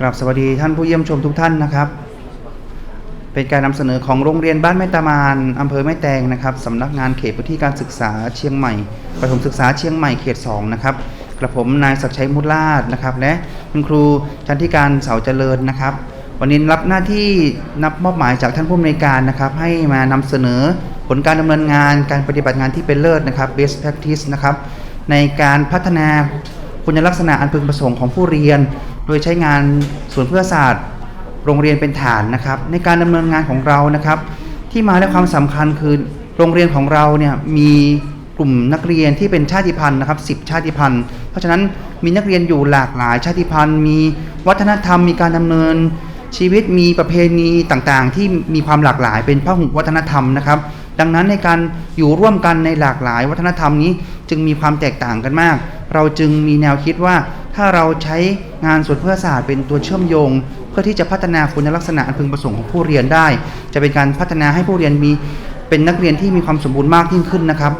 กราบสวัสดีท่านผู้เยี่ยมชมทุกท่านนะครับ เป็นการนำเสนอของโรงเรียนบ้านแม่ตามานอำเภอแม่แตงนะครับสำนักงานเขตพื้นที่การศึกษาเชียงใหม่ประถมศึกษาเชียงใหม่เขต 2 นะครับกระผมนายศักดิ์ชัยมุตลาดนะครับและคุณครูชันธิการเสาเจริญนะครับ วันนี้รับหน้าที่นับมอบหมายจากท่านผู้อำนวยการนะครับ ให้มานำเสนอผลการดำเนินงานการปฏิบัติงานที่เป็นเลิศนะครับ best practice นะครับในการพัฒนาคุณลักษณะอันพึงประสงค์ของผู้เรียน โดยใช้งานศูนเพื่อศาสตร์ โรงเรียนเป็นฐานนะครับ ในการดำเนินงานของเรานะครับ ที่มาและความสำคัญคือโรงเรียนของเราเนี่ยมีกลุ่มนักเรียนที่เป็นชาติพันธุ์นะครับ10ชาติพันธุ์ เพราะฉะนั้นมีนักเรียนอยู่หลากหลายชาติพันธุ์ มีวัฒนธรรม มีการดำเนินชีวิตมีประเพณีต่างๆ ที่มีความหลากหลายเป็นพหุวัฒนธรรมนะครับ ดังนั้นในการอยู่ร่วมกันในหลากหลายวัฒนธรรมนี้จึงมีความแตกต่างกันมาก เราจึงมีแนวคิดว่า ถ้าเราใช้งานส่วนเพื่อศาสตร์เป็นตัวเชื่อมโยง เพื่อที่จะพัฒนาคุณลักษณะอันพึงประสงค์ของผู้เรียนได้ จะเป็นการพัฒนาให้ผู้เรียนมีเป็นนักเรียนที่มีความสมบูรณ์มากยิ่งขึ้นนะครับ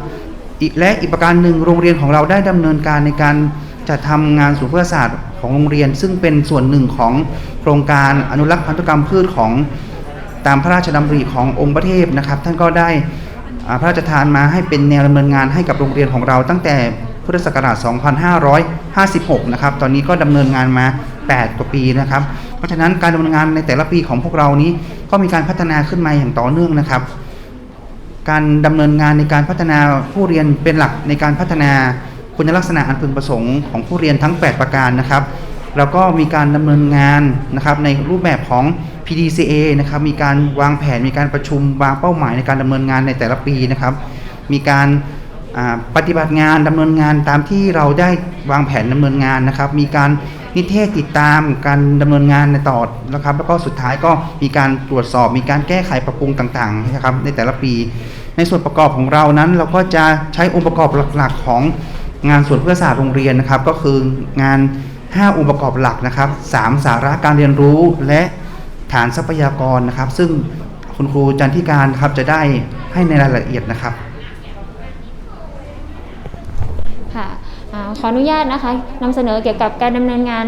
อีกและอีกประการหนึ่งโรงเรียนของเราได้ดำเนินการในการจัดทำงานสุขเพื่อศาสตร์ของโรงเรียน ซึ่งเป็นส่วนหนึ่งของโครงการอนุรักษ์พันธุกรรมพืชของตามพระราชดำริขององค์พระเทพนะครับ ท่านก็ได้พระราชทานมาให้เป็นแนวดำเนินงานให้กับโรงเรียนของเราตั้งแต่ พุทธศักราช 2556 นะครับ ตอนนี้ก็ดำเนินงานมา 8 กว่าปีนะครับ เพราะฉะนั้นการดำเนินงานในแต่ละปีของพวกเรานี้ก็มีการพัฒนาขึ้นมาอย่างต่อเนื่องนะครับ การดำเนินงานในการพัฒนาผู้เรียนเป็นหลักในการพัฒนาคุณลักษณะอันพึงประสงค์ของผู้เรียนทั้ง 8 ประการนะครับ แล้วก็มีการดำเนินงานนะครับในรูปแบบของ PDCA นะครับ มีการวางแผน มีการประชุมวางเป้าหมายในการดำเนินงานในแต่ละปีนะครับ มีการ ปฏิบัติงานดำเนินงานตามที่เราได้วางแผนดำเนินงานนะครับ มีการนิเทศติดตามการดำเนินงานในต่อนะครับ แล้วก็สุดท้ายก็มีการตรวจสอบ มีการแก้ไขปรับปรุงต่างๆนะครับ ในแต่ละปี ในส่วนประกอบของเรานั้น เราก็จะใช้องค์ประกอบหลัก ๆ ของงานส่วนเพื่อศาสตร์โรงเรียนนะครับ ก็คืองาน 5 องค์ประกอบหลักนะครับ3สาระการเรียนรู้และฐานทรัพยากรนะครับ ซึ่งคุณครูจันทิการครับจะได้ให้ในรายละเอียดนะครับ ค่ะอ่า ขออนุญาตนะคะนำเสนอเกี่ยวกับการดำเนินงาน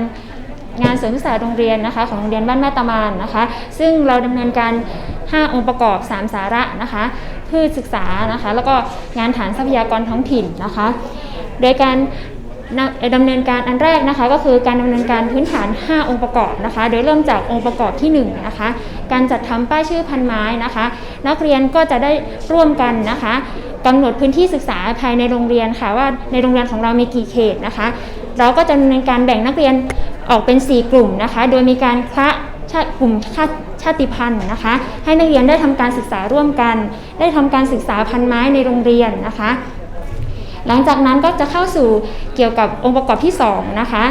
งานเสริมศึกษาโรงเรียนนะคะของโรงเรียนบ้านแม่ตะมานนะคะ ซึ่งเราดำเนินการ 5 องค์ประกอบ 3 สาระนะคะพืชศึกษานะคะแล้วก็งานฐานทรัพยากรท้องถิ่นนะคะ โดยการนำดำเนินการอันแรกนะคะ ก็คือการดำเนินการพื้นฐาน 5 องค์ประกอบนะคะ โดยเริ่มจากองค์ประกอบที่1นะคะการจัดทำป้ายชื่อพันไม้นะคะ นักเรียนก็จะได้ร่วมกันนะคะ กำหนดพื้นที่ศึกษาภายในโรงเรียนค่ะว่าในโรงเรียนของเรามีกี่เขตนะคะ เราก็จะดำเนินการแบ่งนักเรียนออกเป็น 4 กลุ่มนะคะ โดยมีการคละกลุ่มชาติชาติพันธุ์นะคะ ให้นักเรียนได้ทำการศึกษาร่วมกัน ได้ทำการศึกษาพันไม้ในโรงเรียนนะคะ หลังจากนั้นก็จะเข้าสู่เกี่ยวกับองค์ประกอบที่2นะคะ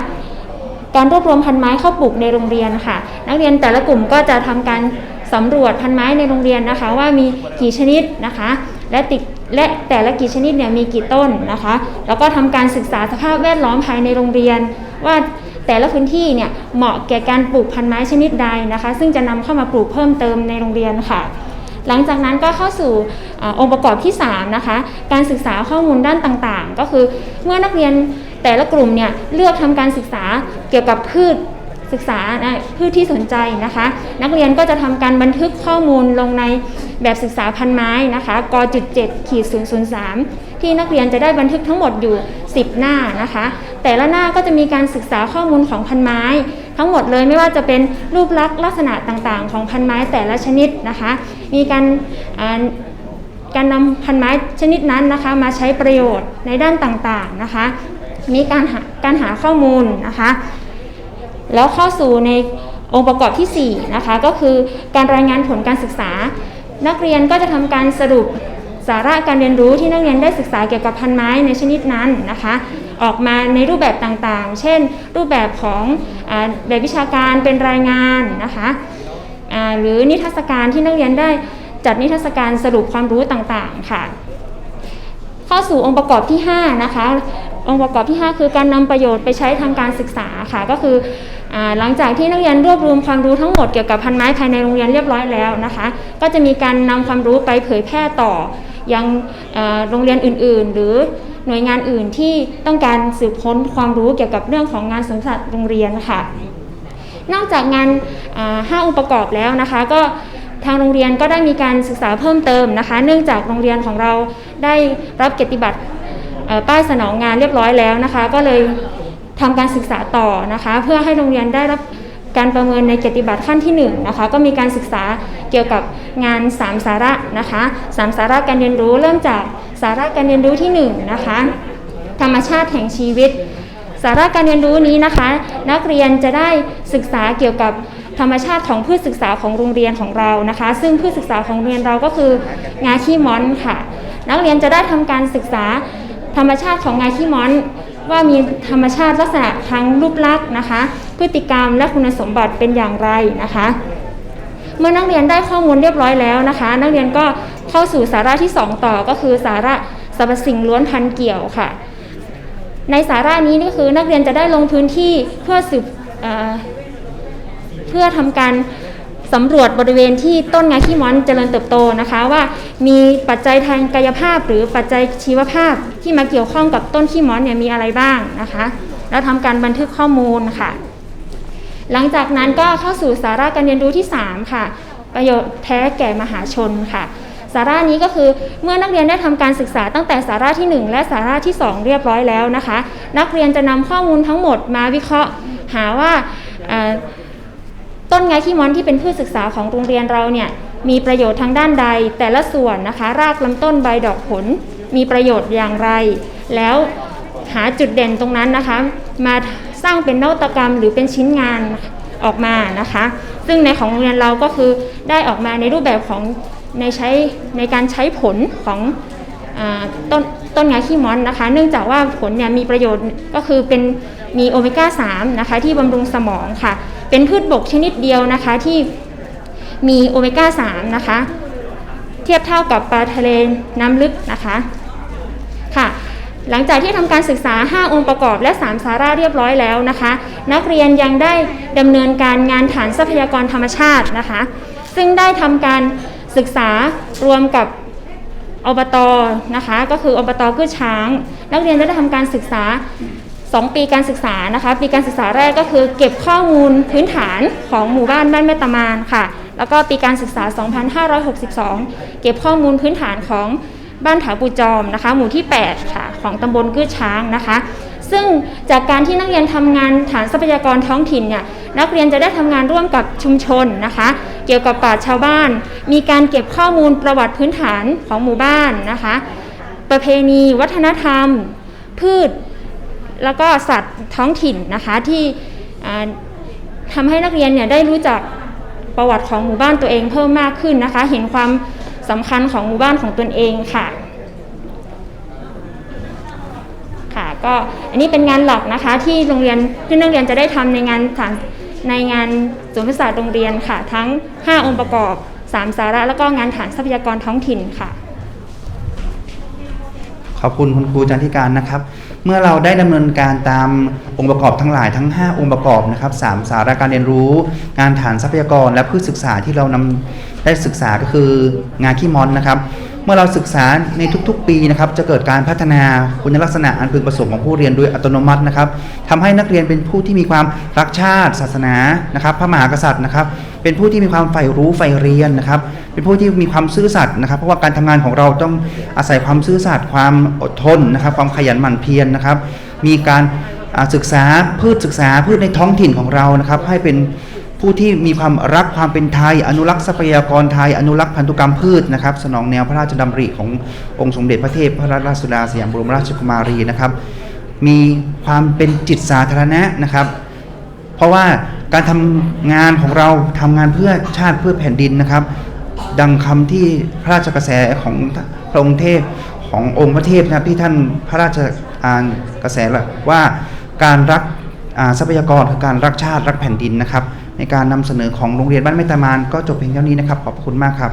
การรวบรวมพันไม้เข้าปลูกในโรงเรียนค่ะ นักเรียนแต่ละกลุ่มก็จะทำการสำรวจพันไม้ในโรงเรียนนะคะ ว่ามีกี่ชนิดนะคะ และติดและแต่ละกี่ชนิดเนี่ยมีกี่ต้นนะคะ แล้วก็ทำการศึกษาสภาพแวดล้อมภายในโรงเรียน ว่าแต่ละพื้นที่เนี่ยเหมาะแก่การปลูกพันไม้ชนิดใดนะคะ ซึ่งจะนำเข้ามาปลูกเพิ่มเติมในโรงเรียนค่ะ หลังจากนั้นก็เข้าสู่อองค์ประกอบที่3นะคะการศึกษาข้อมูลด้านต่างๆ ก็คือเมื่อนักเรียนแต่ละกลุ่มเนี่ยเลือกทำการศึกษาเกี่ยวกับพืช ศึกษาพืชที่สนใจนะคะ นักเรียนก็จะทำการบันทึกข้อมูลลงในแบบศึกษาพันไม้นะคะกจุด7ขีด003ที่นักเรียนจะได้บันทึกทั้งหมดอยู่ 10 หน้านะคะ แต่ละหน้าก็จะมีการศึกษาข้อมูลของพันไม้ ทั้งหมดเลยไม่ว่าจะเป็นรูปลักษณ์ลักษณะต่างๆ ของพันไม้แต่ละชนิดนะคะ มีการการนำพันไม้ชนิดนั้นนะคะมาใช้ประโยชน์ในด้านต่างๆนะคะ มีการหาการหาข้อมูลนะคะ แล้วเข้าสู่ในองค์ประกอบที่ 4 นะคะ ก็คือการรายงานผลการศึกษา นักเรียนก็จะทำการสรุปสาระการเรียนรู้ที่นักเรียนได้ศึกษาเกี่ยวกับพันไม้ในชนิดนั้นนะคะ ออกมาในรูปแบบต่างๆ เช่น รูปแบบของอแบบวิชาการเป็นรายงานนะคะหรือนิทรรศการที่นักเรียนได้จัดนิทรรศการสรุปความรู้ต่างๆค่ะ เข้าสู่องค์ประกอบที่ 5 นะคะ องค์ประกอบที่ 5 คือการนำประโยชน์ไปใช้ทางการศึกษาค่ะ ก็คืออหลังจากที่นักเรียนรวบรวมความรู้ทั้งหมดเกี่ยวกับพันไม้ภายในโรงเรียนเรียบร้อยแล้วนะคะ ก็จะมีการนำความรู้ไปเผยแพร่ต่อยังโรงเรียนอื่น ๆ หรือหน่วยงานอื่นที่ต้องการสืบค้นความรู้เกี่ยวกับเรื่องของงานสวนสัตว์โรงเรียนค่ะ นอกจากงานห้าองค์ประกอบแล้วนะคะ ก็ทางโรงเรียนก็ได้มีการศึกษาเพิ่มเติมนะคะ เนื่องจากโรงเรียนของเราได้รับเกียรติบัตร ป้ายสนองงานเรียบร้อยแล้วนะคะ ก็เลยทำการศึกษาต่อนะคะ เพื่อให้โรงเรียนได้รับการประเมินในเกียรติบัตรขั้นที่หนึ่งนะคะก็มีการศึกษาเกี่ยวกับงาน 3 สาระนะคะสามสาระการเรียนรู้เริ่มจากสาระการเรียนรู้ที่หนึ่งนะคะธรรมชาติแห่งชีวิต สาระการเรียนรู้นี้นะคะ นักเรียนจะได้ศึกษาเกี่ยวกับธรรมชาติของพืชศึกษาของโรงเรียนของเรานะคะ ซึ่งพืชศึกษาของโรงเรียนเราก็คืองาขี้ม้อนค่ะ นักเรียนจะได้ทำการศึกษา ธรรมชาติของงาขี้ม้อน ว่ามีธรรมชาติลักษณะทั้งรูปลักษณ์นะคะ พฤติกรรมและคุณสมบัติเป็นอย่างไรนะคะ เมื่อนักเรียนได้ข้อมูลเรียบร้อยแล้วนะคะ นักเรียนก็เข้าสู่สาระที่ 2 ต่อก็คือสาระสรรพสิ่งล้วนพันเกี่ยวค่ะ ในสาระนี้นี่คือนักเรียนจะได้ลงพื้นที่เพื่อสืบเเพื่อทำการสำรวจบริเวณที่ต้นงาขี้ม้อนเจริญเติบโตนะคะว่ามีปัจจัยทางกายภาพหรือปัจจัยชีวภาพ ที่มาเกี่ยวข้องกับต้นขี้ม้อนเนี่ยมีอะไรบ้างนะคะ แล้วทำการบันทึกข้อมูลค่ะ หลังจากนั้นก็เข้าสู่สาระการเรียนรู้ที่ 3 ค่ะ ประโยชน์แท้แก่มหาชนค่ะ สาระนี้ก็คือเมื่อนักเรียนได้ทำการศึกษาตั้งแต่สาระทีหนึ่1 และสาระที่ 2 เรียบร้อยแล้วนะคะ นักเรียนจะนำข้อมูลทั้งหมดมาวิเคราะห์ หาว่าต้นไงขี้ม้อนที่เป็นพืชศึกษาของโรงเรียนเราเนี่ยมีประโยชน์ทางด้านใดแต่ละส่วนนะคะ รากลำต้นใบดอกผล มีประโยชน์อย่างไร แล้วหาจุดเด่นตรงนั้นนะคะ มาสร้างเป็นนวัตกรรมหรือเป็นชิ้นงานออกมานะคะ ซึ่งในของโรงเรียนเราก็คือได้ออกมาในรูปแบบของในใช้ในการใช้ผลของอต้นต้นงาขี้ม้อนนะคะ เนื่องจากว่าผลเนี่ยมีประโยชน์ก็คือเป็นมีโอเมก้า 3 นะคะ ที่บำรุงสมองค่ะ เป็นพืชบกชนิดเดียวนะคะที่มีโอเมก้า 3 นะคะ เทียบเท่ากับปลาทะเลน้ำลึกนะคะ หลังจากที่ทำการศึกษา 5 องค์ประกอบและ 3 สาระเรียบร้อยแล้วนะคะ นักเรียนยังได้ดำเนินการงานฐานทรัพยากรธรรมชาตินะคะ ซึ่งได้ทำการศึกษารวมกับอบตนะคะ ก็คืออบตกือช้าง นักเรียนได้ทำการศึกษา 2 ปีการศึกษานะคะปีการศึกษาแรกก็คือ เก็บข้อมูลพื้นฐานของหมู่บ้านบ้านแม่ตะมานค่ะ แล้วก็ปีการศึกษา 2562 เก็บข้อมูลพื้นฐานของ บ้านถาปูจอมนะคะ หมู่ที่ 8 ค่ะ ของตำบลกื้อช้างนะคะ ซึ่งจากการที่นักเรียนทำงานฐานทรัพยากรท้องถิ่นเนี่ยนักเรียนจะได้ทำงานร่วมกับชุมชนนะคะ เกี่ยวกับป่าชาวบ้าน มีการเก็บข้อมูลประวัติพื้นฐานของหมู่บ้านนะคะ ประเพณีวัฒนธรรม พืช แล้วก็สัตว์ท้องถิ่นนะคะที่ทำให้นักเรียนเนี่ยได้รู้จักประวัติของหมู่บ้านตัวเองเพิ่มมากขึ้นนะคะ เห็นความ สำคัญของหมู่บ้านของตนเองค่ะค่ะก็อันนี้เป็นงานหลักนะคะที่โรงเรียนที่นักเรียนจะได้ทำในงานฐานในงานสวนพฤกษาสตร์โรงเรียนค่ะ ทั้ง 5 องค์ประกอบ 3 สาระ แล้วก็งานฐานทรัพยากรท้องถิ่นค่ะ ขอบคุณคุณครูจันทิการนะครับ เมื่อเราได้ดำเนินการตามองค์ประกอบทั้งหลายทั้ง 5 องค์ประกอบนะครับสามสาระการเรียนรู้ งานฐานทรัพยากรและพืชศึกษาที่เรานำได้ศึกษาก็คืองานขี้มอนนะครับ มื่อเราศึกษาในทุกๆ ปีนะครับจะเกิดการพัฒนาคุณลักษณะอันพึงประสงค์ของผู้เรียนโดยอัตโนมัตินะครับทำให้นักเรียนเป็นผู้ที่มีความรักชาติ ศาสนานะครับ พระมหากษัตริย์นะครับ เป็นผู้ที่มีความใฝ่รู้ใฝ่เรียนนะครับ เป็นผู้ที่มีความซื่อสัตย์นะครับ เพราะว่าการทำงานของเราต้องอาศัยความซื่อสัตย์ความอดทนนะครับ ความขยันหมั่นเพียรนะครับ มีการศึกษาพืชศึกษาพืชในท้องถิ่นของเรานะครับ ให้เป็น ผู้ที่มีความรักความเป็นไทย อนุรักษ์ทรัพยากรไทย อนุรักษ์พันธุกรรมพืชนะครับ สนองแนวพระราชดำริขององค์สมเด็จพระเทพพระราชสุดาสยามบรมราชกุมารีนะครับ มีความเป็นจิตสาธารณะนะครับ เพราะว่าการทำงานของเราทำงานเพื่อชาติเพื่อแผ่นดินนะครับ ดังคำที่พระราชกระแสของพระองค์เทพขององค์พระเทพนะครับที่ท่านพระราชอ่านกระแสว่าการรักทรัพยากรคือการรักชาติรักแผ่นดินนะครับ ในการนำเสนอของโรงเรียนบ้านแม่ตามานก็จบเพียงเท่านี้นะครับขอบคุณมากครับ